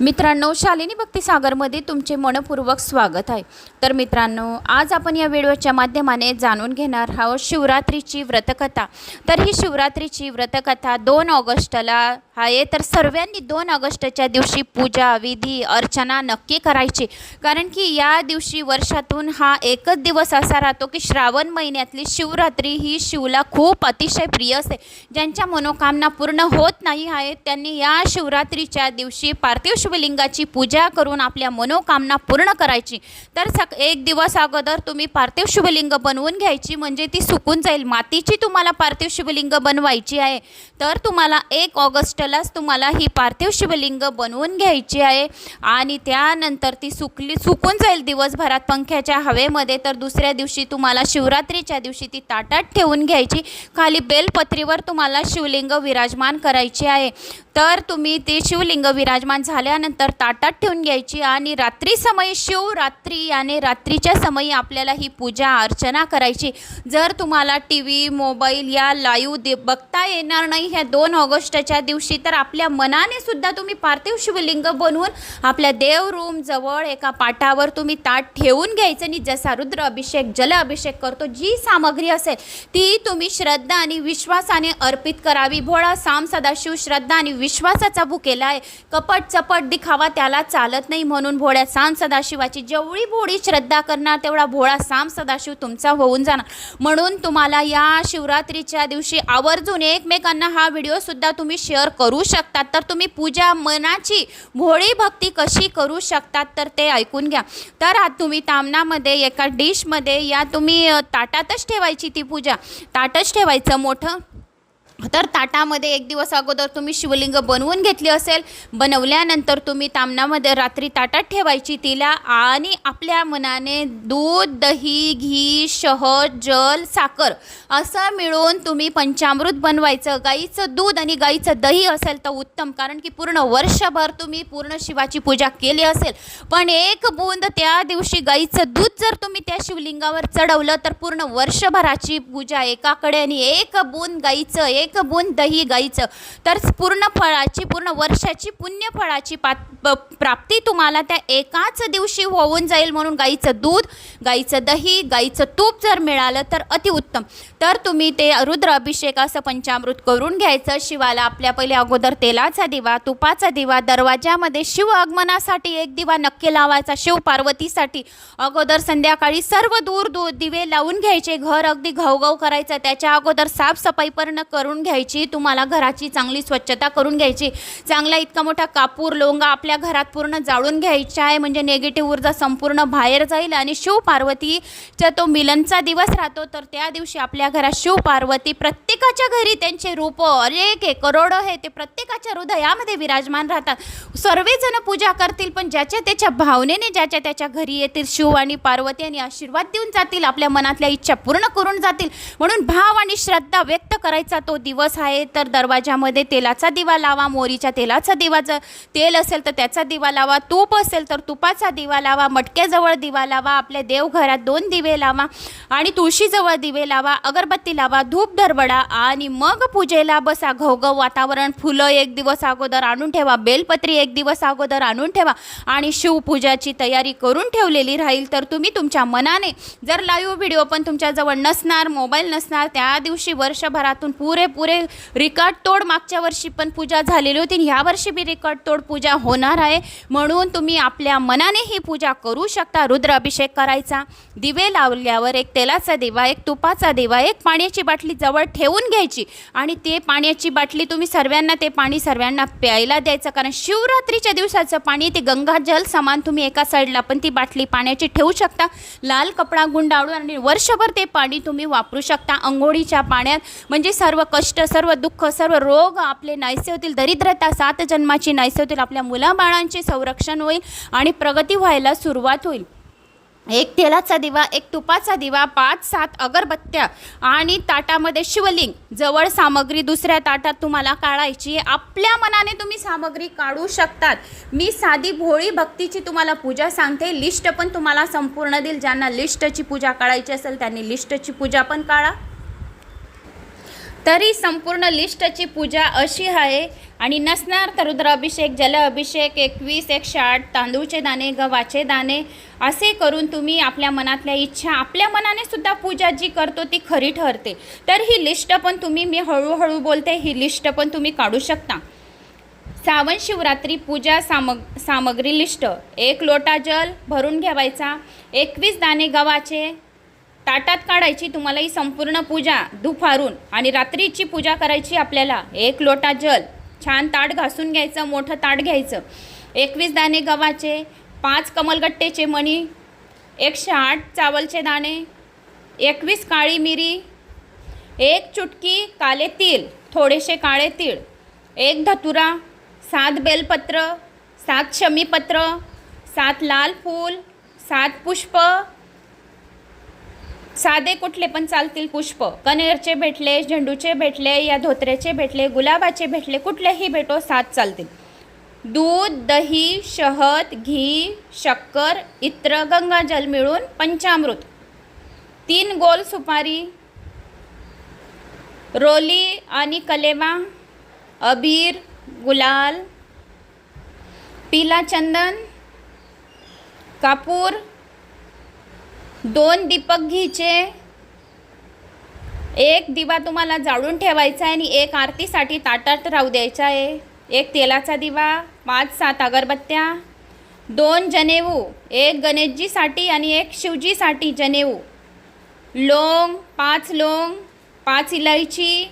मित्रांनो शालिनी भक्तिसागरमध्ये तुमचे मनपूर्वक स्वागत आहे. तर मित्रांनो आज आपण या व्हिडिओच्या माध्यमाने जाणून घेणार आहोत शिवरात्रीची व्रतकथा. तर ही शिवरात्रीची व्रतकथा दोन ऑगस्टला आहे तर सर्वांनी दोन ऑगस्टच्या दिवशी पूजा विधी अर्चना नक्की करायची. कारण की या दिवशी वर्षातून हा एकच दिवस असा राहतो की श्रावण महिन्यातली शिवरात्री ही शिवला खूप अतिशय प्रिय असते. ज्यांच्या मनोकामना पूर्ण होत नाही आहेत त्यांनी या शिवरात्रीच्या दिवशी पार्थिव शिवलिंगाची पूजा करून आपल्या मनोकामना पूर्ण करायची. तर सक एक दिवस अगोदर तुम्ही पार्थिव शिवलिंग बनवून घ्यायची म्हणजे ती सुकून जाईल. मातीची तुम्हाला पार्थिव शिवलिंग बनवायची आहे. तर तुम्हाला एक ऑगस्टलाच तुम्हाला ही पार्थिव शिवलिंग बनवून घ्यायची आहे. आणि त्यानंतर ती सुकली सुकून जाईल दिवसभरात पंख्याच्या हवेमध्ये. तर दुसऱ्या दिवशी तुम्हाला शिवरात्रीच्या दिवशी ती ताटात ठेवून घ्यायची. खाली बेलपत्रीवर तुम्हाला शिवलिंग विराजमान करायचे आहे. तर तुम्ही ते शिवलिंग विराजमान झाल्यानंतर ताटात ठेवून घ्यायची. आणि रात्री समयी शिवरात्री आणि रात्रीच्या समयी आपल्याला ही पूजा अर्चना करायची. जर तुम्हाला टी व्ही मोबाईल या लाईव्ह दे बघता येणार नाही ह्या दोन ऑगस्टच्या दिवशी तर आपल्या मनाने सुद्धा तुम्ही पार्थिव शिवलिंग बनवून आपल्या देव रूम जवळ एका पाटावर तुम्ही ताट ठेवून घ्यायचं आणि जसा रुद्र अभिषेक जल अभिषेक करतो जी सामग्री असेल ती तुम्ही श्रद्धा आणि विश्वासाने अर्पित करावी. भोळा साम सदाशिव श्रद्धा आणि विश्वासाचा भुकेला आहे. कपट चपट दिखावा त्याला चालत नाही म्हणून भोळ्या साम सदाशिवाची जेवढी भोळी श्रद्धा करणार तेवढा भोळा साम सदाशिव तुमचा होऊन जाणार. म्हणून तुम्हाला या शिवरात्रीच्या दिवशी आवर्जून एकमेकांना हा व्हिडिओसुद्धा तुम्ही शेअर करू शकतात. तर तुम्ही पूजा मनाची भोळी भक्ती कशी करू शकतात तर ते ऐकून घ्या. तर आज तुम्ही तामणामध्ये एका डिशमध्ये या तुम्ही ताटातच ठेवायची ती पूजा. ताटच ठेवायचं मोठं तर ताटामध्ये एक दिवस अगोदर तुम्ही शिवलिंग बनवून घेतली असेल. बनवल्यानंतर तुम्ही तामणामध्ये रात्री ताटात ठेवायची तिला आणि आपल्या मनाने दूध दही घी शहद जल साखर असं मिळून तुम्ही पंचामृत बनवायचं. गाईचं दूध आणि गाईचं दही असेल तर उत्तम कारण की पूर्ण वर्षभर तुम्ही पूर्ण शिवाची पूजा केली असेल. पण एक बूंद त्या दिवशी गाईचं दूध जर तुम्ही त्या शिवलिंगावर चढवलं तर पूर्ण वर्षभराची पूजा एकाकडे आणि एक बूंद गाईचं एक बूंद दही गाईचं. तर पूर्ण फळाची पूर्ण वर्षाची पुण्य फळाची पात प्राप्ती तुम्हाला त्या एकाच दिवशी होऊन जाईल म्हणून गाईचं दूध गाईचं दही गाईचं तूप जर मिळालं तर अतिउत्तम तर तुम्ही ते रुद्र अभिषेक असं पंचामृत करून घ्यायचं. शिवाला आपल्या पहिले अगोदर तेलाचा दिवा तुपाचा दिवा दरवाजामध्ये शिव आगमनासाठी एक दिवा नक्की लावायचा. शिव पार्वतीसाठी अगोदर संध्याकाळी सर्व दूर दूर दिवे लावून घ्यायचे. घर अगदी घवघव करायचं. त्याच्या अगोदर साफसफाई पण करून घ्यायची तुम्हाला घराची चांगली स्वच्छता करून घ्यायची. चांगला इतका मोठा कापूर लोंगा आपल्या घरात पूर्ण जाळून घ्यायचा आहे. म्हणजे निगेटिव्ह ऊर्जा संपूर्ण बाहेर जाईल आणि शिव पार्वतीचा तो मिलनचा दिवस राहतो तर त्या दिवशी आपल्या घरात शिव पार्वती प्रत्येकाच्या घरी त्यांचे रूप अनेक आहे करोडो आहे ते प्रत्येकाच्या हृदयामध्ये विराजमान राहतात. सर्वजण पूजा करतील पण ज्याच्या त्याच्या भावनेने ज्याच्या त्याच्या घरी येतील शिव आणि पार्वती आणि आशीर्वाद देऊन जातील आपल्या मनातल्या इच्छा पूर्ण करून जातील. म्हणून भाव आणि श्रद्धा व्यक्त करायचा तो दिवस दिवस आहे तर दरवाजामध्ये तेलाचा दिवा लावा मोरीच्या तेलाचा दिवा जर तेल असेल तर त्याचा दिवा लावा तूप असेल तर तुपाचा दिवा लावा मटक्याजवळ दिवा लावा आपल्या देवघरात दोन दिवे लावा आणि तुळशीजवळ दिवे लावा अगरबत्ती लावा धूप धरबडा आणि मग पूजेला बसा घवघव वातावरण फुलं एक दिवस अगोदर आणून ठेवा बेलपत्री एक दिवस अगोदर आणून ठेवा आणि शिवपूजाची तयारी करून ठेवलेली राहील तर तुम्ही तुमच्या मनाने जर लाईव्ह व्हिडिओ पण तुमच्याजवळ नसणार मोबाईल नसणार त्या दिवशी वर्षभरातून पुरेपूर रिकॉर्ड तोड मागच्या वर्षी पण पूजा झालेली होती आणि ह्या वर्षी बी रिकॉर्ड तोड पूजा होणार आहे. म्हणून तुम्ही आपल्या मनाने ही पूजा करू शकता. रुद्र अभिषेक करायचा दिवे लावल्यावर एक तेलाचा दिवा एक तुपाचा दिवा एक पाण्याची बाटली जवळ ठेवून घ्यायची आणि ते पाण्याची बाटली तुम्ही सर्वांना ते पाणी सर्वांना प्यायला द्यायचं. कारण शिवरात्रीच्या दिवसाचं पाणी ते गंगाजल समान तुम्ही एका साईडला पण ती बाटली पाण्याची ठेवू शकता. लाल कपडा गुंडाळून आणि वर्षभर ते पाणी तुम्ही वापरू शकता. अंघोळीच्या पाण्यात म्हणजे सर्व कष्ट सर्व दुःख सर्व रोग आपले नाहीसे होतील. दरिद्रता सात जन्माची नाहीसे होतील. आपल्या मुलाबाळांचे संरक्षण होईल आणि प्रगती व्हायला सुरुवात होईल. एक तेलाचा दिवा एक तुपाचा दिवा पाच सात अगरबत्त्या आणि ताटामध्ये शिवलिंग. जवळ सामग्री दुसऱ्या ताटात तुम्हाला काढायची आहे. आपल्या मनाने तुम्ही सामग्री काढू शकतात. मी साधी भोळी भक्तीची तुम्हाला पूजा सांगते. लिस्ट पण तुम्हाला संपूर्ण देईल. ज्यांना लिस्टची पूजा काढायची असेल त्यांनी लिस्टची पूजा पण काढा. तरी संपूर्ण लिस्टची पूजा अशी आहे. आणि नसणार तर रुद्राभिषेक जल अभिषेक एकवीस एकशे आठ तांदूळचे दाणे गव्हाचे दाणे असे करून तुम्ही आपल्या मनातल्या इच्छा आपल्या मनाने सुद्धा पूजा जी करतो ती खरी ठरते. तर ही लिस्ट पण तुम्ही मी हळूहळू बोलते ही लिस्ट पण तुम्ही काढू शकता. सावन शिवरात्री पूजा सामग सामग्री लिस्ट. एक लोटा जल भरून ठेवायचा एकवीस दाणे गव्हाचे. ताटात काढायची तुम्हाला ही संपूर्ण पूजा दुपारून आणि रात्रीची पूजा करायची आपल्याला. एक लोटा जल. छान ताट घासून घ्यायचं मोठं ताट घ्यायचं. एकवीस दाणे गव्हाचे पाच कमलगट्टेचे मणी एकशे आठ चावलचे दाणे एकवीस काळी मिरी एक चुटकी काले तीळ थोडेसे काळे तीळ एक धतुरा सात बेलपत्र सात शमीपत्र सात लाल फूल सात पुष्प साधे कुठले पण चालतील पुष्प. कनेरचे भेटले झेंडूचे भेटले या धोत्र्याचे भेटले गुलाबाचे भेटले कुठलेही भेटो सात चालतील. दूध दही शहद घी शक्कर इत्र गंगाजल मिळून पंचामृत. तीन गोल सुपारी रोली आणि कलेवा अबीर गुलाल पिला चंदन कापूर दोन दीपक घ्यायचे. एक दिवा तुम्हाला जाळून ठेवायचा आहे आणि एक आरतीसाठी ताटात राहू द्यायचा आहे. एक तेलाचा दिवा पाच सात अगरबत्त्या दोन जनेऊ एक गणेशजीसाठी आणि एक शिवजीसाठी जनेऊ. लोंग पाच लोंग पाच इलायची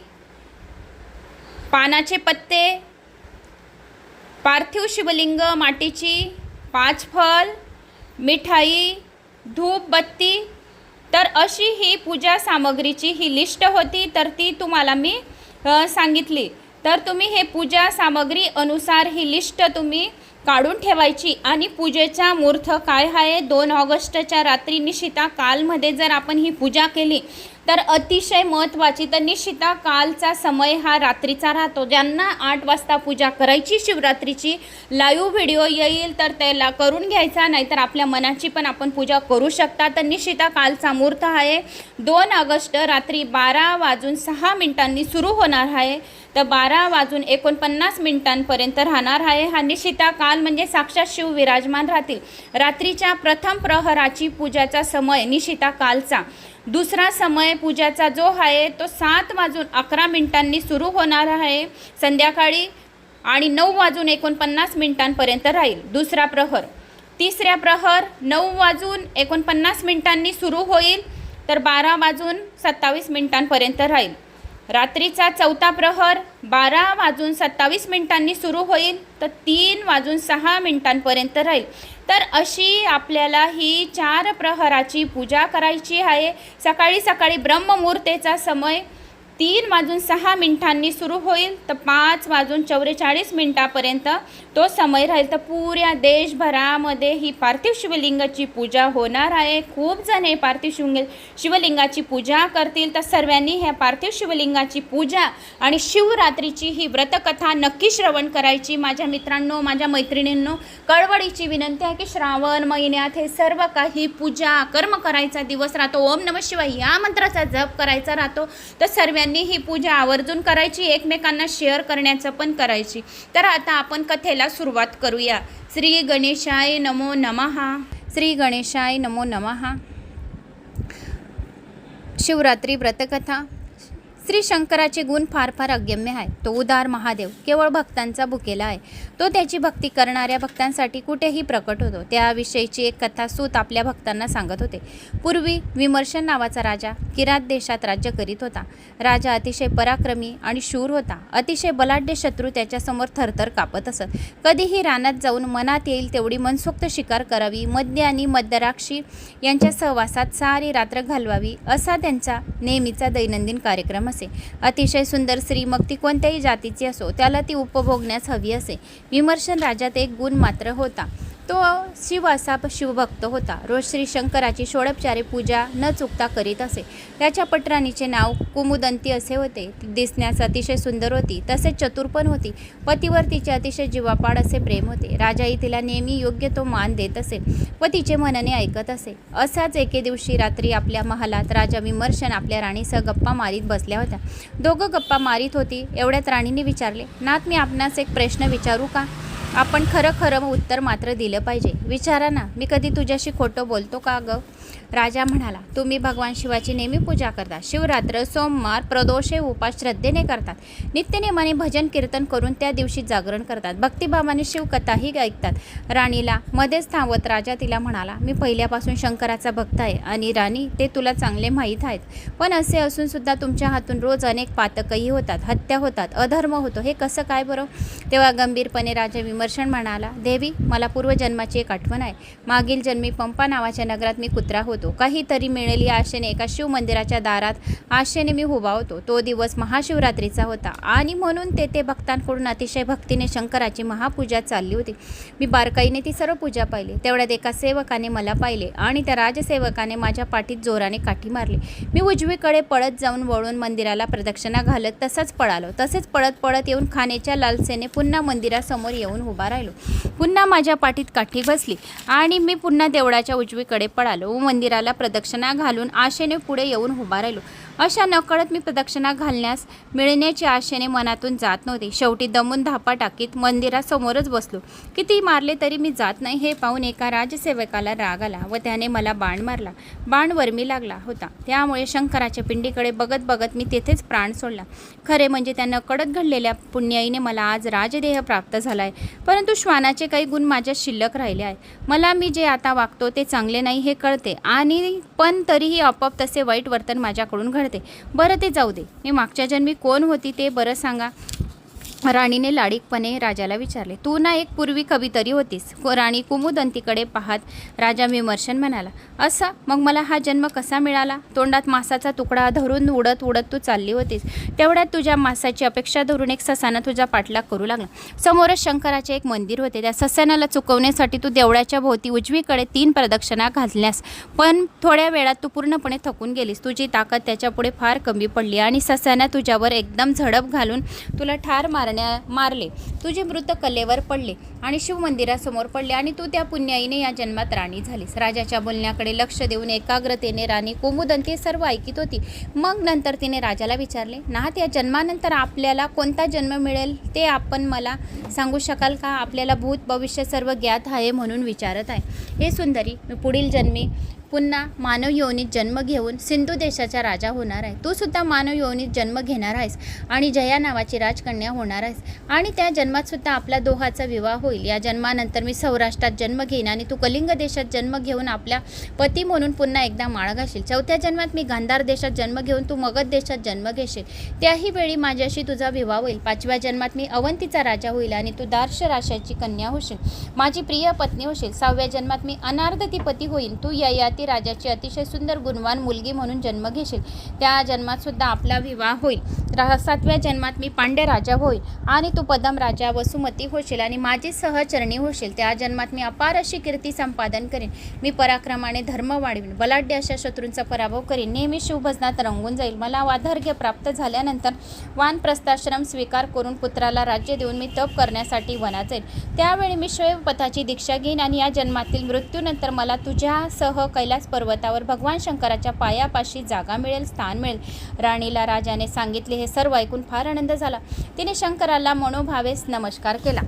पानाचे पत्ते पार्थिव शिवलिंग मातीची पाच फल मिठाई धूप बत्ती तर अशी ही पूजा सामग्रीची ही लिस्ट होती तर ती तुम्हाला मी सांगितली. तर तुम्ही हे पूजा सामग्री अनुसार ही लिस्ट तुम्ही काढून ठेवायची. आणि पूजेचा मुहूर्त काय आहे? दोन ऑगस्टच्या रात्री निशिता कालमध्ये जर आपण ही पूजा केली तर अतिशय महत्त्वाची तर निश्चिता कालचा समय हा रात्रीचा राहतो. ज्यांना आठ वाजता पूजा करायची शिवरात्रीची लाईव्ह व्हिडिओ येईल तर त्याला करून घ्यायचा नाहीतर आपल्या मनाची पण आपण पूजा करू शकता. तर निश्चिता कालचा मुहूर्त आहे. दोन ऑगस्ट रात्री बारा वाजून सहा मिनिटांनी सुरू होणार आहे. तर बारा वाजून एकोणपन्नास मिनिटांपर्यंत राहणार आहे. हा निशिता काल म्हणजे साक्षात शिव विराजमान राहतील. रात्रीच्या प्रथम प्रहराची पूजाचा समय निशिता कालचा. दुसरा समय पूजाचा जो आहे तो सात वाजून अकरा मिनिटांनी सुरू होणार आहे. संध्याकाळी आणि नऊ वाजून एकोणपन्नास मिनिटांपर्यंत राहील. दुसरा प्रहर. तिसऱ्या प्रहर नऊ वाजून एकोणपन्नास मिनिटांनी सुरू होईल तर बारा वाजून सत्तावीस मिनिटांपर्यंत राहील. रात्रीचा चौथा प्रहर बारा वाजून सत्तावीस मिनिटांनी सुरू होईल तर तीन वाजून सहा मिनिटांपर्यंत राहील. तर अशी आपल्याला ही चार प्रहराची पूजा करायची आहे. सकाळी सकाळी ब्रह्ममुहूर्तेचा समय तीन वाजून सहा मिनिटांनी सुरू होईल. तर पाच वाजून चौवेचाळीस मिनिटापर्यंत तो समय राहील. तर पुऱ्या देशभरामध्ये ही पार्थिव शिवलिंगाची पूजा होणार आहे. खूप जण हे पार्थिव शिवलिंग शिवलिंगाची पूजा करतील. तर सर्वांनी ह्या पार्थिव शिवलिंगाची पूजा आणि शिवरात्रीची ही व्रतकथा नक्की श्रवण करायची. माझ्या मित्रांनो माझ्या मैत्रिणींनो कळवळीची विनंती आहे की श्रावण महिन्यात हे सर्व काही पूजा कर्म करायचा दिवस राहतो. ओम नम शिवाय या मंत्राचा जप करायचा राहतो. तर सर्वांनी ही पूजा आवर्जून करायची एकमेकांना शेअर करण्याचं पण करायची. तर आता आपण कथेला सुरुवात करूया. श्री गणेशाय नमो नमहा श्री गणेशाय नमो नमहा शिवरात्री व्रतकथा. श्री शंकराचे गुण फार फार अगम्य आहे तो उदार महादेव केवळ भक्तांचा भुकेला आहे. तो त्याची भक्ती करणाऱ्या भक्तांसाठी कुठेही प्रकट होतो. त्याविषयीची एक कथा सूत आपल्या भक्तांना सांगत होते. पूर्वी विमर्शन नावाचा राजा किरात देशात राज्य करीत होता. राजा अतिशय पराक्रमी आणि शूर होता. अतिशय बलाढ्य शत्रू त्याच्यासमोर थरथर कापत असत. कधीही रानात जाऊन मनात येईल तेवढी मनसोक्त शिकार करावी मद्य आणि मद्यराक्षी यांच्या सहवासात सारी रात्र घालवावी असा त्यांचा नेहमीचा दैनंदिन कार्यक्रम असे अतिशय सुंदर स्त्री मग ती कोणत्याही जातीची असो त्याला ती उपभोगण्यास हवी असे. विमर्शन राजात एक गुण मात्र होता. तो शिव असा शिवभक्त होता. रोज श्री शंकराची षोडपचारी पूजा न चुकता करीत असे. त्याच्या पटराणीचे नाव कुमुदंती असे होते. ती दिसण्यास अतिशय सुंदर होती तसेच चतुर पण होती. पतीवर तिचे अतिशय जीवापाड असे प्रेम होते. राजाही तिला नेहमी योग्य तो मान देत असे. व तिचे मनने ऐकत असे. असाच एके दिवशी रात्री आपल्या महालात राजा विमर्शन आपल्या राणीसह गप्पा मारीत बसल्या होत्या. दोघं गप्पा मारीत होती एवढ्यात राणीने विचारले नाथ मी आपणास एक प्रश्न विचारू का? आपण खरं खरं उत्तर मात्र दिलं पाहिजे. विचारा ना मी कधी तुझ्याशी खोटं बोलतो का ग? राजा म्हणाला तुम्ही भगवान शिवाची नेहमी पूजा करता. शिवरात्र सोमवार प्रदोषे उपास श्रद्धेने करतात. नित्यनेमाने भजन कीर्तन करून त्या दिवशी जागरण करतात. भक्तिभावाने शिवकथाही ऐकतात. राणीला मध्येच थांबवत राजा तिला म्हणाला मी पहिल्यापासून शंकराचा भक्त आहे आणि राणी ते तुला चांगले माहीत आहेत. पण असे असूनसुद्धा तुमच्या हातून रोज अनेक पातकही होतात हत्या होतात अधर्म होतो. हे कसं काय बरं? तेव्हा गंभीरपणे राजा विमर्शन म्हणाला देवी मला पूर्वजन्माची एक आठवण आहे. मागील जन्मी पंपा नावाच्या नगरात मी कुत्रा होतो. काहीतरी मिळेल या आशेने एका शिवमंदिराच्या दारात आशेने मी उभा होतो. तो दिवस महाशिवरात्रीचा होता आणि म्हणून तेथे भक्तांकडून अतिशय भक्तीने शंकराची महापूजा चालली होती. मी बारकाईने ती सर्व पूजा पाहिली. तेवढ्यात एका सेवकाने मला पाहिले आणि त्या राजसेवकाने माझ्या पाठीत जोराने काठी मारली. मी उजवीकडे पळत जाऊन वळून मंदिराला प्रदक्षिणा घालत तसंच पळालो. तसेच पळत पळत येऊन खाण्याच्या लालसेने पुन्हा मंदिरासमोर येऊन उभा राहिलो. पुन्हा माझ्या पाठीत काठी बसली आणि मी पुन्हा देवळाच्या उजवीकडे पळालो. व मंदिराला प्रदक्षिणा घालून आशेने पुढे येऊन उभा राहिलो. अशा नकळत मी प्रदक्षिणा घालण्यास मिळण्याच्या आशेने मनातून जात नव्हती. शेवटी दमून धापा टाकीत मंदिरासमोरच बसलो. किती मारले तरी मी जात नाही हे पाहून एका राजसेवकाला राग आला व त्याने मला बाण मारला. बाण वरमी लागला होता. त्यामुळे शंकराच्या पिंडीकडे बघत बघत मी तेथेच प्राण सोडला. खरे म्हणजे त्या नकळत घडलेल्या पुण्याईने मला आज राजदेह प्राप्त झाला आहे परंतु श्वानाचे काही गुण माझ्या शिल्लक राहिले आहे मला मी जे आता वागतो ते चांगले नाही हे कळते. आणि पण तरीही आपोआप तसे वाईट वर्तन माझ्याकडून घडते. बरं ते जाऊ दे. मी मागच्या जन्मी कोण होती ते बरं सांगा. राणीने लाडीकपणे राजाला विचारले तू ना एक पूर्वी कवितरी होतीस. को- राणी कुमुदंतीकडे पाहत राजा विमर्शन म्हणाला असा? मग मला हा जन्म कसा मिळाला? तोंडात मासाचा तुकडा धरून उडत उडत तू चालली होतीस. तेवढ्यात तुझ्या मासाची अपेक्षा धरून एक ससानं तुझा पाठलाग करू लागला. समोरच शंकराचे एक मंदिर होते. त्या सस्यानाला चुकवण्यासाठी तू देवळाच्या भोवती उजवीकडे तीन प्रदक्षिणा घालण्यास पण थोड्या वेळात तू पूर्णपणे थकून गेलीस. तुझी ताकद त्याच्यापुढे फार कमी पडली आणि ससाना तुझ्यावर एकदम झडप घालून तुला ठार मार मारण्या मारले. तुझे मृत कलेवर पडले आणि शिवमंदिरासमोर पडले आणि तू त्या पुण्याईने या जन्मात राणी झालीस. राजाच्या बोलण्याकडे लक्ष देऊन एकाग्रतेने राणी कुमुदंती सर्व ऐकित होती. मग नंतर तिने राजाला विचारले नाहत या जन्मानंतर आपल्याला कोणता जन्म मिळेल ते आपण मला सांगू शकाल का? आपल्याला भूत भविष्य सर्व ज्ञात आहे म्हणून विचारत आहे. हे सुंदरी मी पुढील जन्मी पुन्हा मानव योनीत जन्म घेऊन सिंधू देशाचा राजा होणार आहे. तू सुद्धा मानव योनीत जन्म घेणार आहेस आणि जया नावाची राजकन्या होणार आहेस. आणि त्या जन्मात सुद्धा आपल्या दोहाचा विवाह होईल. या जन्मानंतर मी सौराष्ट्रात जन्म घेईन आणि तू कलिंग देशात जन्म घेऊन आपल्या पती म्हणून पुन्हा एकदा माळ घालशील चौथ्या जन्मात मी गांधार देशात जन्म घेऊन तू मगध देशात जन्म घेशील. त्याही वेळी माझ्याशी तुझा विवाह होईल. पाचव्या जन्मात मी अवंतीचा राजा होईल आणि तू दार्श राशाची कन्या होशील. माझी प्रिय पत्नी होशील. सहाव्या जन्मात मी अनार्धती पती होईल तू ययात राजाची अतिशय सुंदर गुणवान मुलगी म्हणून जन्म घेशील. त्या जन्मात सुद्धा आपला विवाह होईल. सातव्या जन्मात मी पांड्य राजा होईल आणि तू पदम राजा वसुमती होशील आणि माझी सहचरणी होशील. त्या जन्मात मी अपार अशी कीर्ती संपादन करीन. मी पराक्रमाने धर्म वाढवीन. बलाढ्य अशा शत्रूंचा पराभव करीन. नेहमी शिवभजनात रंगून जाईल. मला वाधार्घ्य प्राप्त झाल्यानंतर वानप्रस्थाश्रम स्वीकार करून पुत्राला राज्य देऊन मी तप करण्यासाठी वनात जाईल त्यावेळी मी शैवपथाची दीक्षा घेईन आणि या जन्मातील मृत्यूनंतर मला तुझ्यासह कैलास पर्वतावर भगवान शंकराच्या पायापाशी जागा मिळेल स्थान मिळेल. राणीला राजाने सांगितले हे सर्व ऐकून फार आनंद झाला. तिने शंकराला मनोभावेस नमस्कार केला.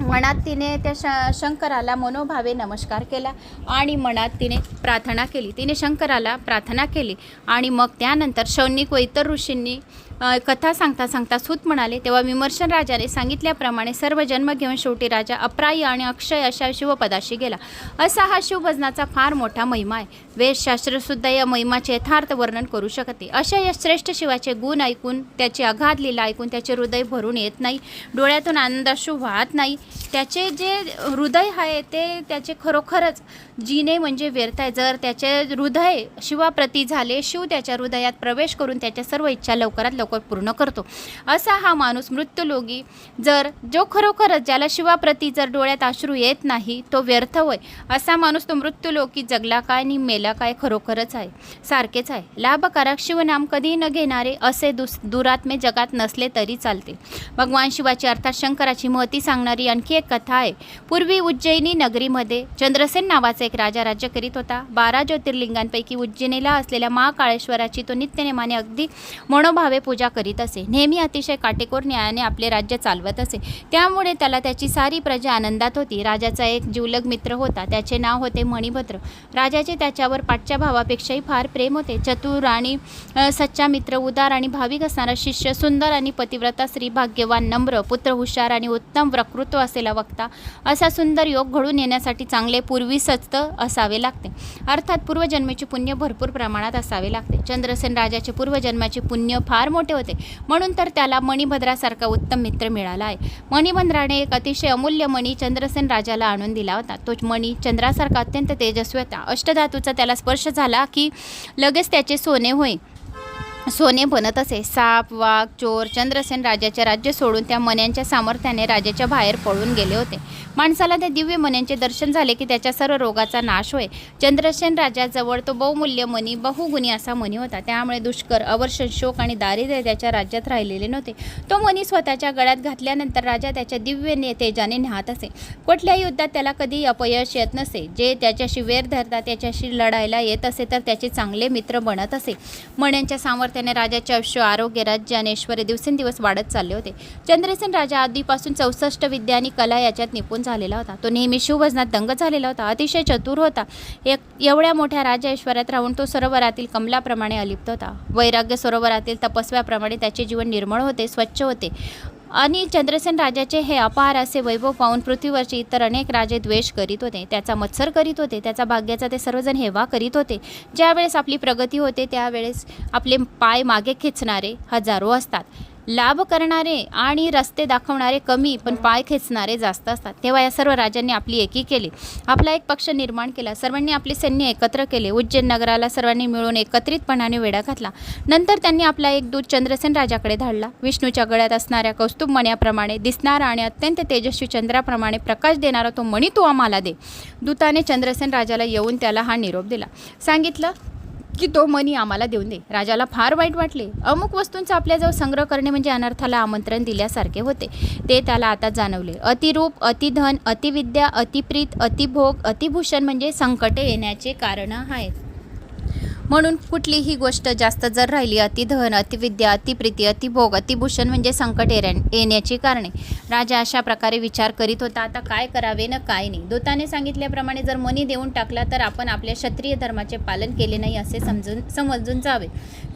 मनात तिने त्या श शंकराला मनोभावे नमस्कार केला आणि मनात तिने प्रार्थना केली. तिने शंकराला प्रार्थना केली आणि मग त्यानंतर शौनिक व इतर ऋषींनी कथा सांगता सांगता सूत म्हणाले तेव्हा विमर्शन राजाने सांगितल्याप्रमाणे सर्व जन्म घेऊन शेवटी राजा अप्राय आणि अक्षय अशा शिवपदाशी गेला. असा हा शिवभजनाचा फार मोठा महिमा आहे. वेदशास्त्रसुद्धा या महिमाचे यथार्थ वर्णन करू शकते. अशा या श्रेष्ठ शिवाचे गुण ऐकून त्याची अगाध लीला ऐकून त्याचे हृदय भरून येत नाही डोळ्यातून आनंदाश्रू वाहत नाही त्याचे जे हृदय आहे ते त्याचे खरोखरच जिने म्हणजे व्यर्थ आहे. जर त्याचे हृदय शिवाप्रती झाले शिव त्याच्या हृदयात प्रवेश करून त्याच्या सर्व इच्छा लवकरात लवकर लवकर पूर्ण करतो. असा हा माणूस मृत्यूलोगी जर जो खरोखरच ज्याला शिवाप्रती जर डोळ्यात अश्रू येत नाही तो व्यर्थ होय. असा माणूस तो मृत्यूलोकी जगला काय आणि मेला काय खरोखरच आहे? सारखेच आहे. लाभकारक शिवनाम कधी न घेणारे असे दुस दुरात्मे जगात नसले तरी चालते. भगवान शिवाची अर्थात शंकराची महती सांगणारी आणखी एक कथा आहे. पूर्वी उज्जैनी नगरीमध्ये चंद्रसेन नावाचा एक राजा राज्य करीत होता. बारा ज्योतिर्लिंगांपैकी उज्जैनीला असलेल्या महाकाळेश्वराची तो नित्यनेमाने अगदी मनोभावे पूजा करीत असे. नेहमी अतिशय काटेकोर न्यायाने आपले राज्य चालवत असे. त्यामुळे त्याला त्याची सारी प्रजा आनंदात होती. राजाचा एक जीवलग मित्र होता. त्याचे नाव होते मणिभद्र. राजाचे त्याच्यावर पाठच्या भावापेक्षाही फार प्रेम होते. चतुर आणि सच्चा मित्र उदार आणि भाविक असणारा शिष्य सुंदर आणि पतिव्रता स्त्री भाग्यवान नम्र पुत्र हुशार आणि उत्तम वक्तृत्व असलेला वक्ता असा सुंदर योग घडून येण्यासाठी चांगले पूर्वी सस्त असावे लागते. अर्थात पूर्वजन्मेचे पुण्य भरपूर प्रमाणात असावे लागते. चंद्रसेन राजाचे पूर्वजन्माचे पुण्य फार मोठे होते. म्हणून तर त्याला मणिभद्रासारखा उत्तम मित्र मिळाला आहे. मणिभद्राने एक अतिशय अमूल्य मणी चंद्रसेन राजाला आणून दिला होता. तो मणी चंद्रासारखा अत्यंत तेजस्वी होता. अष्टधातूचा त्याला स्पर्श झाला की लगेच त्याचे सोने होय. सोने बनत असे. साप वाघ चोर चंद्रसेन राजाचे राज्य सोडून त्या मन्यांच्या सामर्थ्याने राजाच्या बाहेर पळून गेले होते. माणसाला त्या दिव्य मण्यांचे दर्शन झाले की त्याच्या सर्व रोगाचा नाश होय. चंद्रसेन राजाजवळ तो बहुमूल्य मनी बहुगुणी असा मनी होता. त्यामुळे दुष्कर अवर्षण शोक आणि दारिद्र्य त्याच्या राज्यात राहिलेले नव्हते. तो मनी स्वतःच्या गळ्यात घातल्यानंतर राजा त्याच्या दिव्य नेतेजाने न्हात असे. कुठल्याही युद्धात त्याला कधी अपयश येत नसे. जे त्याच्याशी वेर धरतात त्याच्याशी लढायला येत असे तर त्याचे चांगले मित्र बनत असे. मण्यांच्या सामर्थ्याने राजाचे आयुष्य आरोग्य राज्य आणि ऐश्वर्य दिवसेंदिवस वाढत चालले होते. चंद्रसेन राजा आधीपासून चौसष्ट विद्या आणि कला याच्यात निपुण झालेला होता. तो नेहमी शिवभजनात दंग झालेला होता. अतिशय चतुर होता. एक एवढ्या मोठ्या राजेश्वरात राहून तो सरोवरातील कमलाप्रमाणे अलिप्त होता. वैराग्य सरोवरातील तपस्व्याप्रमाणे त्याचे जीवन निर्मळ होते स्वच्छ होते. आणि चंद्रसेन राजाचे हे अपार असे वैभव पाहून पृथ्वीवरचे इतर अनेक राजे द्वेष करीत होते. त्याचा मत्सर करीत होते. त्याचा भाग्याचा ते सर्वजण हेवा करीत होते. ज्यावेळेस आपली प्रगती होते त्यावेळेस आपले पाय मागे खेचणारे हजारो असतात. लाभ करणारे आणि रस्ते दाखवणारे कमी पण पाय खेचणारे जास्त असतात. तेव्हा या सर्व राजांनी आपली एकी केली. आपला एक पक्ष निर्माण केला. सर्वांनी आपले सैन्य एकत्र केले. उज्जैन नगराला सर्वांनी मिळून एकत्रितपणाने वेढा घातला. नंतर त्यांनी आपला एक दूत चंद्रसेन राजाकडे धाडला. विष्णूच्या गळ्यात असणाऱ्या कौस्तुभ मण्याप्रमाणे दिसणारा आणि अत्यंत तेजस्वी चंद्राप्रमाणे प्रकाश देणारा तो मणी तू आम्हाला दे. दूताने चंद्रसेन राजाला येऊन त्याला हा निरोप दिला. सांगितलं की तो मनी आम्हाला देऊन दे. राजाला फार वाईट वाटले. अमुक वस्तूंचा आपल्याजवळ संग्रह करणे म्हणजे अनर्थाला आमंत्रण दिल्यासारखे होते. ते त्याला आता जाणवले. अतिरूप अतिधन अतिविद्या अतिप्रीत अतिभोग अतिभूषण म्हणजे संकटे येण्याचे कारणं आहेत. म्हणून कुठलीही गोष्ट जास्त जर राहिली अतिधन अतिविद्या अतिप्रीती अतिभोग अतिभूषण म्हणजे संकट येण्याची कारणे. राजा अशा प्रकारे विचार करीत होता आता काय करावे न काय नाही. दूताने सांगितल्याप्रमाणे जर मनी देऊन टाकला तर आपण आपल्या क्षत्रिय धर्माचे पालन केले नाही असे समजून समजून जावे.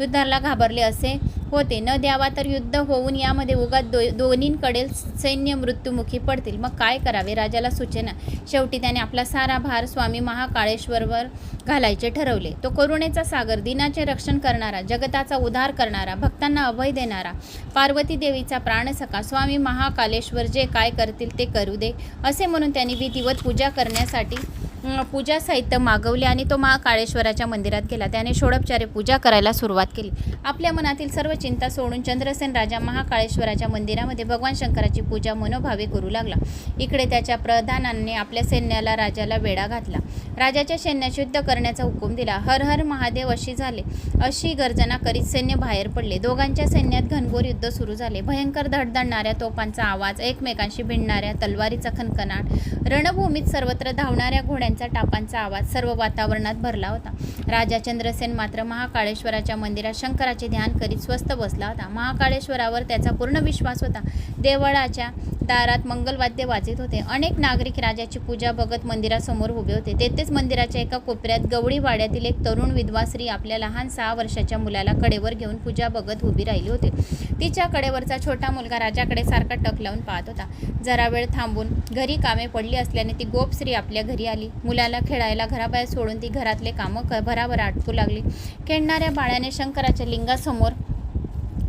युद्धाला घाबरले असे होते. न द्यावा तर युद्ध होऊन यामध्ये उगाच दो दोन्हींकडे सैन्य मृत्युमुखी पडतील. मग काय करावे? राजाला सूचना. शेवटी त्याने आपला सारा भार स्वामी महाकाळेश्वरवर घालायचे ठरवले. तो करुणेचा सागर दिनाचे रक्षण करणारा जगताचा उद्धार करणारा भक्तांना अभय देणारा पार्वती देवीचा प्राणसखा स्वामी महाकालेश्वर जे काय करतील ते करू दे असे म्हणून त्यांनी विधिवत पूजा करण्यासाठी पूजा साहित्य मागवले आणि तो महाकाळेश्वराच्या मंदिरात गेला. त्याने षोडोपचारे पूजा करायला सुरुवात केली. आपल्या मनातील सर्व चिंता सोडून चंद्रसेन राजा महाकाळेश्वराच्या मंदिरामध्ये भगवान शंकराची पूजा मनोभावे करू लागला. इकडे त्याच्या प्रधानांनी आपल्या सैन्याला राजाला वेढा घातला. राजाच्या सैन्याचे युद्ध करण्याचा हुकूम दिला. हर हर महादेव अशी झाले. अशी गर्जना करीत सैन्य बाहेर पडले. दोघांच्या सैन्यात घनघोर युद्ध सुरू झाले. भयंकर धडधडणाऱ्या तोफांचा आवाज एकमेकांशी भिडणाऱ्या तलवारीचा खनखनाट रणभूमीत सर्वत्र धावणाऱ्या घोड्यांचा टापांचा आवाज सर्व वातावरणात भरला होता. राजा चंद्रसेन मात्र महाकाळेश्वराच्या मंदिरात शंकराचे ध्यान करीत स्वस्थ बसला होता. महाकाळेश्वरावर त्याचा पूर्ण विश्वास होता. देवळाच्या दारात मंगलवाद्य वाजत होते. अनेक नागरिक राजाची पूजा बघत मंदिरासमोर उभे होते. तेथेच मंदिराच्या एका कोपऱ्यात गवळी वाड्यातील एक तरुण विधवा स्त्री आपल्या लहान सहा वर्षाच्या मुलाला कडेवर घेऊन पूजा बघत उभी राहिली होती. तिच्या कडेवरचा छोटा मुलगा राजाकडे सारखा टक लावून पाहत होता. जरा वेळ थांबून घरी कामे पडली असल्याने ती गोप स्त्री आपल्या घरी आली. मुलाला खेळायला घराबाहेर सोडून ती घरातले कामं क भराभर आटपू लागली. खेळणाऱ्या बाळाने शंकराच्या लिंगासमोर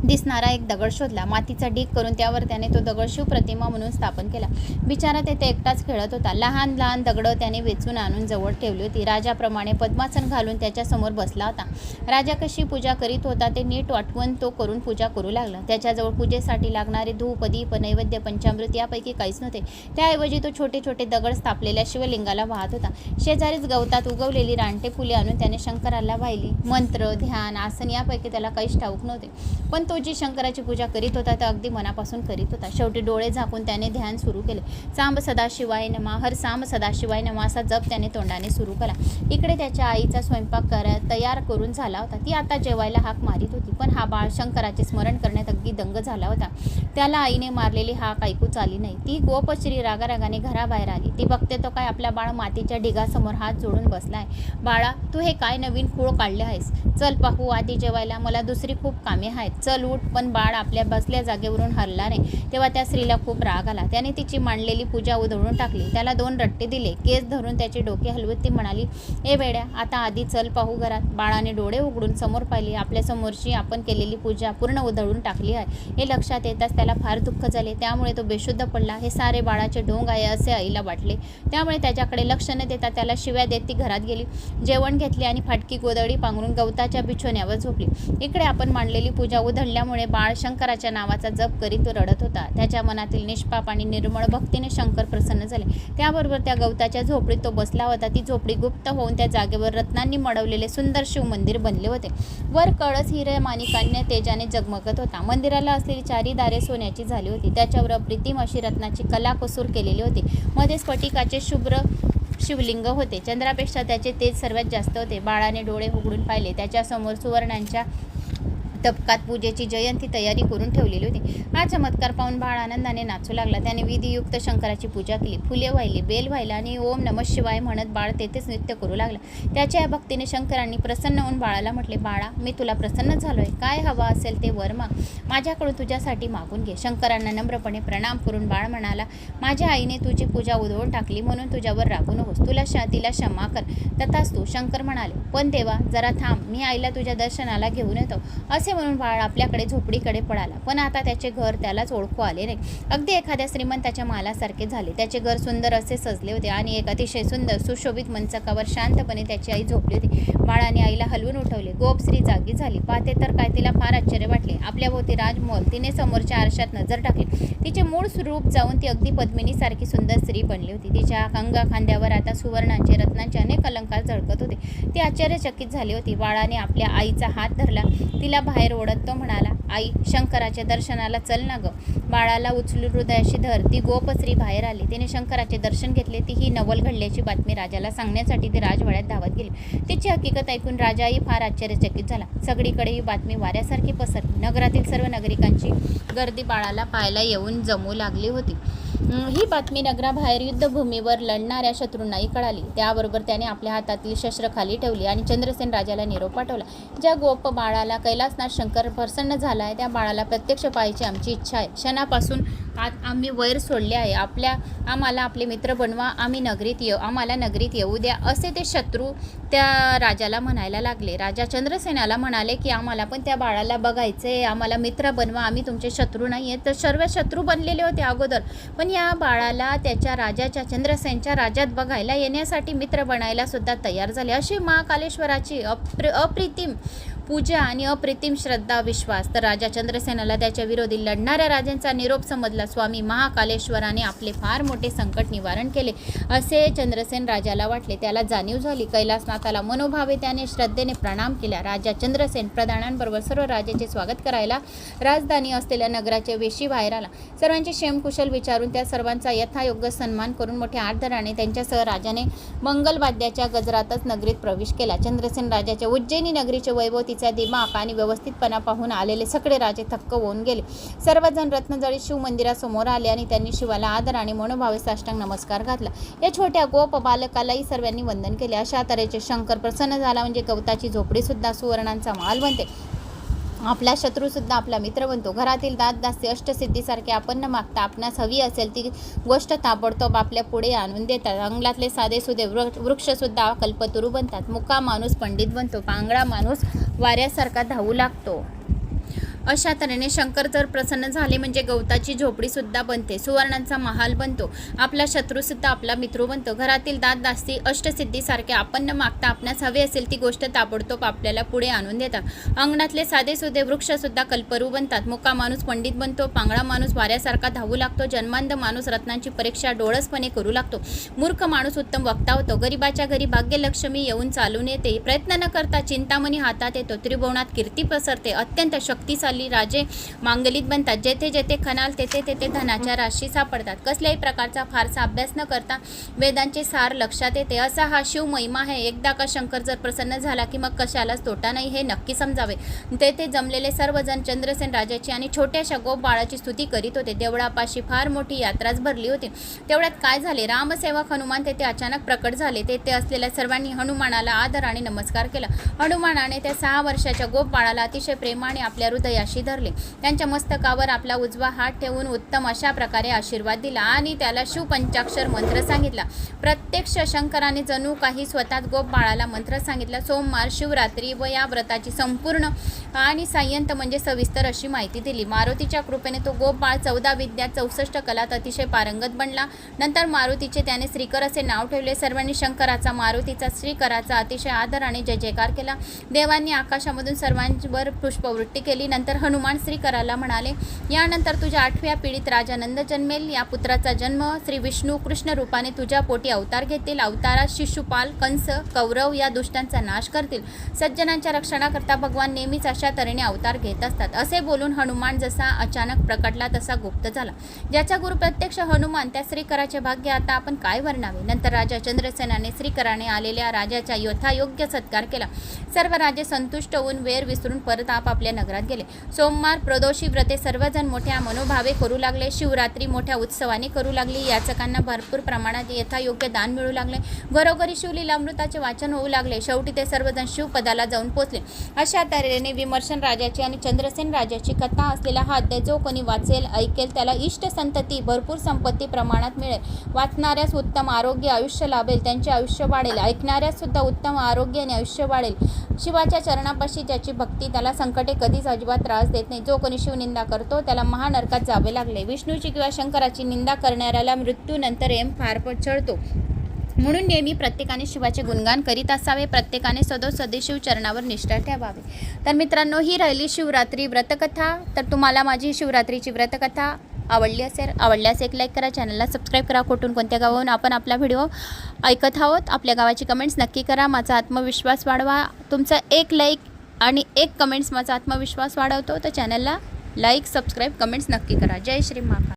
दिसणारा एक दगड शोधला. मातीचा ढीक करून त्यावर त्याने तो दगड शिवप्रतिमा म्हणून स्थापन केला. बिचारा तेथे एकटाच खेळत होता. लहान लहान दगडं त्याने वेचून आणून जवळ ठेवली होती. राजाप्रमाणे पद्मासन घालून त्याच्यासमोर बसला होता. राजा कशी पूजा करीत होता ते नीट वाटवून तो करून पूजा करू लागला. त्याच्याजवळ पूजेसाठी लागणारे धूप दीप नैवेद्य पंचामृत यापैकी काहीच नव्हते. त्याऐवजी तो छोटे छोटे दगड स्थापलेल्या शिवलिंगाला वाहत होता. शेजारीच गवतात उगवलेली रानटे फुले आणून त्याने शंकराला वाहिली. मंत्र ध्यान आसन यापैकी त्याला काहीच ठाऊक नव्हते. पण तो जी शंकराची पूजा करीत होता तर अगदी मनापासून करीत होता. शेवटी डोळे झाकून त्याने ध्यान सुरू केले. सांब सदाशिवाय नमा हर सांब सदाशिवाय नमा असा जप त्याने तोंडाने सुरू केला. इकडे त्याच्या आईचा स्वयंपाक कर तयार करून झाला होता. ती आता जेवायला हाक मारित होती पण हा बाळ शंकराचे स्मरण करण्यात अगदी दंग झाला होता. त्याला आईने मारलेली हाक ऐकूच आली नाही. ती गोपश्री रागारागाने घराबाहेर आली. ती बघते तो काय आपला बाळ मातीच्या ढिगासमोर हात जोडून बसला आहे. बाळा तू हे काय नवीन खूळ काढले आहेस? चल पाहू आधी जेवायला. मला दुसरी खूप कामे आहेत. चल लूट पण बाळ आपल्या बसल्या जागेवरून हरला नाही. तेव्हा त्या स्त्रीला खूप राग आला. त्याने तिची मांडलेली पूजा उधळून टाकली. त्याला दोन रट्टे दिले. केस धरून त्याचे डोके हलवत. ती म्हणाली ए वेड्या आता आधी चल पाहू घरात. बाळाने डोळे उघडून समोर पाहिले. आपल्या समोरची आपण केलेली पूजा पूर्ण उधळून टाकली आहे. हे लक्षात येताच त्याला फार दुःख झाले. त्यामुळे तो बेशुद्ध पडला. हे सारे बाळाचे ढोंग आहे असे आईला वाटले. त्यामुळे त्याच्याकडे लक्ष न देता त्याला शिव्या देत ती घरात गेली. जेवण घेतले आणि फाटकी गोदडी पांघरून गवताच्या बिछोण्यावर झोपली. इकडे आपण मांडलेली पूजा उधळली. उधळल्यामुळे बाळ शंकराच्या नावाचा जप करीत रडत होता. त्याच्या मनातील निष्पाप आणि निर्मळ भक्तीने शंकर प्रसन्न झाले. त्याबरोबर त्या गवताच्या झोपडीत तो बसला होता. ती झोपडी गुप्त होऊन त्या जागेवर रत्नांनी मडवलेले सुंदर शिव मंदिर बनले होते. वर कळस हिरे माणिकान्य तेजाने जगमगत होता. मंदिराला असलेली चारी दारे सोन्याची झाली होती. त्याच्यावर अप्रतिम अशी रत्नाची कलाकसूर केलेली होती. मध्ये स्फटिकाचे शुभ्र शिवलिंग होते. चंद्रापेक्षा त्याचे तेज सर्वात जास्त होते. बाळाने डोळे उघडून पाहिले. त्याच्यासमोर सुवर्णांच्या तबकात पूजेची जयंती तयारी करून ठेवलेली होती. हा चमत्कार पाहून बाळ आनंदाने नाचू लागला. त्याने विधियुक्त शंकराची पूजा केली. फुले वाहिली बेल वाहिला आणि ओम नम शिवाय म्हणत बाळ तेथेच नृत्य करू लागला. त्याच्या या भक्तीने शंकरांनी प्रसन्न होऊन बाळाला म्हटले बाळा मी तुला प्रसन्न झालोय. काय हवा असेल ते वर माग. माझ्याकडून तुझ्यासाठी मागून घे. शंकरांना नम्रपणे प्रणाम करून बाळ म्हणाला माझ्या आईने तुझी पूजा उधळून टाकली म्हणून तुझ्यावर रागू नकोस. तुला श तिला क्षमा कर. तथाच तू शंकर म्हणाले पण देवा जरा थांब. मी आईला तुझ्या दर्शनाला घेऊन येतो. असे म्हणून बाळ आपल्याकडे झोपडीकडे पळाला पण आता त्याचे घर त्यालाच ओळखू आले नाही. अगदी एखाद्या श्रीमंताच्या मालासारखे झाले. त्याचे घर सुंदर असे सजले होते आणि एक अतिशय सुंदर सुशोभित मंचकावर शांतपणे त्याची आई झोपली होती. बाळाने आईला हलवून उठवले. गोप स्त्री जागी झाली. पाहते तर काय तिला फार आश्चर्य वाटले. आपल्याभोवती राजमोल तिने समोरच्या आरशात नजर टाकली. तिचे मूळ स्वरूप जाऊन ती अगदी पद्मिनीसारखी सुंदर स्त्री बनली होती. तिच्या अंगा खांद्यावर आता सुवर्णांचे रत्नांचे अनेक अलंकार झळकत होते. ती आश्चर्यचकित झाली होती. बाळाने आपल्या आईचा हात धरला. तिला बाहेर ओढत तो म्हणाला आई शंकराच्या दर्शनाला चल ना ग. बाळाला उचलून हृदयाशी धर ती गोपस्त्री बाहेर आली. तिने शंकराचे दर्शन घेतले ती ही नवल घडल्याची बातमी राजाला सांगण्यासाठी ती राजवाड्यात धावत गेली. तिची हकीकत ऐकून राजाही फार आश्चर्यचकित झाला. सगळीकडे ही बातमी वाऱ्यासारखी पसरली. नगरातील सर्व नागरिकांची गर्दी बाळाला पाहायला येऊन जमू लागली होती. ही बातमी नगराबाहेर युद्धभूमीवर लढणाऱ्या शत्रूंनाही कळाली. त्याबरोबर त्याने आपल्या हातातील शस्त्र खाली ठेवली आणि चंद्रसेन राजाला निरोप पाठवला. ज्या गोप बाळाला कैलासनाथ शंकर प्रसन्न झाला आहे त्या बाळाला प्रत्यक्ष पाहायची आमची इच्छा आहे. क्षणापासून आज आम्ही वैर सोडले आहे. आपल्या आम्हाला आपले मित्र बनवा आम्ही नगरीत येऊ आम्हाला नगरीत येऊ द्या असे ते शत्रू त्या राजाला म्हणायला लागले. राजा चंद्रसेनाला म्हणाले की आम्हाला पण त्या बाळाला बघायचे आम्हाला मित्र बनवा आम्ही तुमचे शत्रू नाही आहेत. तर सर्व शत्रू बनलेले होते अगोदर. पण या बाळाला त्याच्या राजाच्या चंद्रसेनच्या राज्यात बघायला येण्यासाठी मित्र बनायला सुद्धा तयार झाले. अशी महाकालेश्वराची अप्र अप्रितिम पूजा आणि अप्रतिम श्रद्धा विश्वास. तर राजा चंद्रसेनाला त्याच्या विरोधी लढणाऱ्या राजांचा निरोप समजला. स्वामी महाकालेश्वराने आपले फार मोठे संकट निवारण केले. असे चंद्रसेन राजाला वाटले. त्याला जाणीव झाली. कैलासनाथाला मनोभावे त्याने श्रद्धेने प्रणाम केला. राजा चंद्रसेन प्रधानांबरोबर सर्व राजाचे स्वागत करायला राजधानी असलेल्या नगराच्या वेशी बाहेर आला. सर्वांचे क्षेमकुशल विचारून त्या सर्वांचा यथायोग्य सन्मान करून मोठ्या आदराने त्यांच्यासह राजाने मंगलवाद्याच्या गजरातच नगरीत प्रवेश केला. चंद्रसेन राजाच्या उज्जैनी नगरीचे वैभव तिचा दिमाग आणि व्यवस्थितपणा पाहून आलेले सगळे राजे थक्क होऊन गेले. सर्वजण रत्नजळी शिव मंदिरासमोर आले आणि त्यांनी शिवाला आदर आणि मनोभावे साष्टांग नमस्कार घातला. या छोट्या गोप बालकालाही सर्वांनी वंदन केले. अशा तऱ्हेचे शंकर प्रसन्न झाला. म्हणजे गवताची झोपडीसुद्धा सुवर्णांचा माल बनते. आपला शत्रूसुद्धा आपला मित्र बनतो. घरातील दात दास्ती अष्टसिद्धीसारखे आपण न मागता आपणास हवी असेल ती गोष्ट ताबडतोब आपल्या पुढे आणून देतात. अंगलातले साधे सुधे वृ वृक्षसुद्धा कल्पतरू बनतात. मुका माणूस पंडित बनतो. पांगळा माणूस वाऱ्यासारखा धावू लागतो. अशा तऱ्हेने शंकर जर प्रसन्न झाले. म्हणजे गवताची झोपडीसुद्धा बनते. सुवर्णांचा महाल बनतो. आपला शत्रूसुद्धा आपला मित्र बनतो. घरातील दात दास्ती अष्टसिद्धीसारखे आपण न मागता आपणास हवे असेल ती गोष्ट ताबडतोब आपल्याला पुढे आणून देतात. अंगणातले साधे सुधे वृक्षसुद्धा कल्परू बनतात. मुका माणूस पंडित बनतो. पांगळा माणूस वाऱ्यासारखा धावू लागतो. जन्मांध माणूस रत्नांची परीक्षा डोळसपणे करू लागतो. मूर्ख माणूस उत्तम वक्ता होतो. गरीबाच्या घरी भाग्यलक्ष्मी येऊन चालून येते. प्रयत्न न करता चिंतामणी हातात येतो. त्रिभुवनात कीर्ती पसरते. अत्यंत शक्तिशाली राजे मांगलिक बनतात. जेथे जेथे खणाल तेथे तेथे धनाच्या राशी सापडतात. कसल्याही प्रकारचा फारसा अभ्यास न करता वेदांचे सार लक्षात येते. असा हा शिव महिमा आहे. एकदा का शंकर जर प्रसन्न झाला की मग कशालाच तोटा नाही हे नक्की समजावे. तेथे जमलेले सर्वजण चंद्रसेन राजाची आणि छोट्याशा गोप बाळाची स्तुती करीत होते. देवळापाशी फार मोठी यात्राच भरली होती. तेवढ्यात काय झाले? रामसेवक हनुमान तेथे अचानक प्रकट झाले. तेथे असलेल्या सर्वांनी हनुमानाला आदर आणि नमस्कार केला. हनुमानाने त्या सहा वर्षाच्या गोप बाळाला अतिशय प्रेमाने आपल्या हृदयाशी धरले. त्यांच्या मस्तकावर आपला उजवा हात ठेवून उत्तम अशा प्रकारे आशीर्वाद दिला आणि त्याला शिवपंचाक्षर मंत्र सांगितला. प्रत्यक्ष शंकराने जणू काही स्वतःच गोप बाळाला मंत्र सांगितला. सोमवार शिवरात्री व या व्रताची संपूर्ण आणि सायंत म्हणजे सविस्तर अशी माहिती दिली. मारुतीच्या कृपेने तो गोप बाळ चौदा विद्या चौसष्ट कलात अतिशय पारंगत बनला. नंतर मारुतीचे त्याने श्रीकर असे नाव ठेवले. सर्वांनी शंकराचा मारुतीचा श्रीकराचा अतिशय आदर आणि जय जयकार केला. देवांनी आकाशामधून सर्वांवर पुष्पवृत्ती केली. नंतर हनुमान श्रीकराला म्हणाले यानंतर तुझ्या आठव्या पिढीत राजा नंद जन्मेल. या पुत्राचा जन्म श्री विष्णू कृष्ण रूपाने तुझ्या पोटी अवतार घेतील. अवतारात शिशुपाल कंस कौरव या दुष्टांचा नाश करतील. सज्जनांच्या रक्षणाकरता भगवान नेहमीच अशा तऱ्हेने अवतार घेत असतात. असे बोलून हनुमान जसा अचानक प्रकटला तसा गुप्त झाला. ज्याचा गुरु प्रत्यक्ष हनुमान त्या श्रीकराचे भाग्य आता आपण काय वर्णावे? नंतर राजा चंद्रसेनाने श्रीकराने आलेल्या राजाच्या यथायोग्य सत्कार केला. सर्व राजे संतुष्ट होऊन वेर विसरून परत आपापल्या नगरात गेले. सोमवार प्रदोषी व्रते सर्वजण मोठ्या मनोभावे करू लागले. शिवरात्री मोठ्या उत्सवाने करू लागली. याचकांना भरपूर प्रमाणात यथायोग्य दान मिळू लागले. घरोघरी शिवलीला अमृताचे वाचन होऊ लागले. शेवटी ते सर्वजण शिवपदाला जाऊन पोचले. अशा तऱ्हेने विमर्शन राजाची आणि चंद्रसेन राजाची कथा असलेला हा अध्याय जो कोणी वाचेल ऐकेल त्याला इष्ट संतती भरपूर संपत्ती प्रमाणात मिळेल. वाचणाऱ्यास उत्तम आरोग्य आयुष्य लाभेल. त्यांचे आयुष्य वाढेल. ऐकणाऱ्यास सुद्धा उत्तम आरोग्य आणि आयुष्य वाढेल. शिवाच्या चरणापाशी ज्याची भक्ती त्याला संकटे कधीच अजिबात त्रास देत नाही. जो कोणी शिवनिंदा करतो त्याला महानरकात जावे लागले. विष्णूची किंवा शंकराची निंदा करणाऱ्याला मृत्यूनंतर एम फार चढतो. म्हणून नेहमी प्रत्येकाने शिवाचे गुणगान करीत असावे. प्रत्येकाने सदो सदैशिव चरणावर निष्ठा ठेवावी. तर मित्रांनो ही राहिली शिवरात्री व्रतकथा. तर तुम्हाला माझी शिवरात्रीची व्रतकथा आवडली असेल आवडल्यास एक लाईक करा. चॅनलला सबस्क्राईब करा. कुठून कोणत्या गावाहून आपण आपला व्हिडिओ ऐकत आहोत आपल्या गावाची कमेंट्स नक्की करा. माझा आत्मविश्वास वाढवा. तुमचा एक लाईक आणि एक कमेंट्स माझा आत्मविश्वास वाढवतो. तर चॅनलला लाईक सबस्क्राईब कमेंट्स नक्की करा. जय श्री महाकाल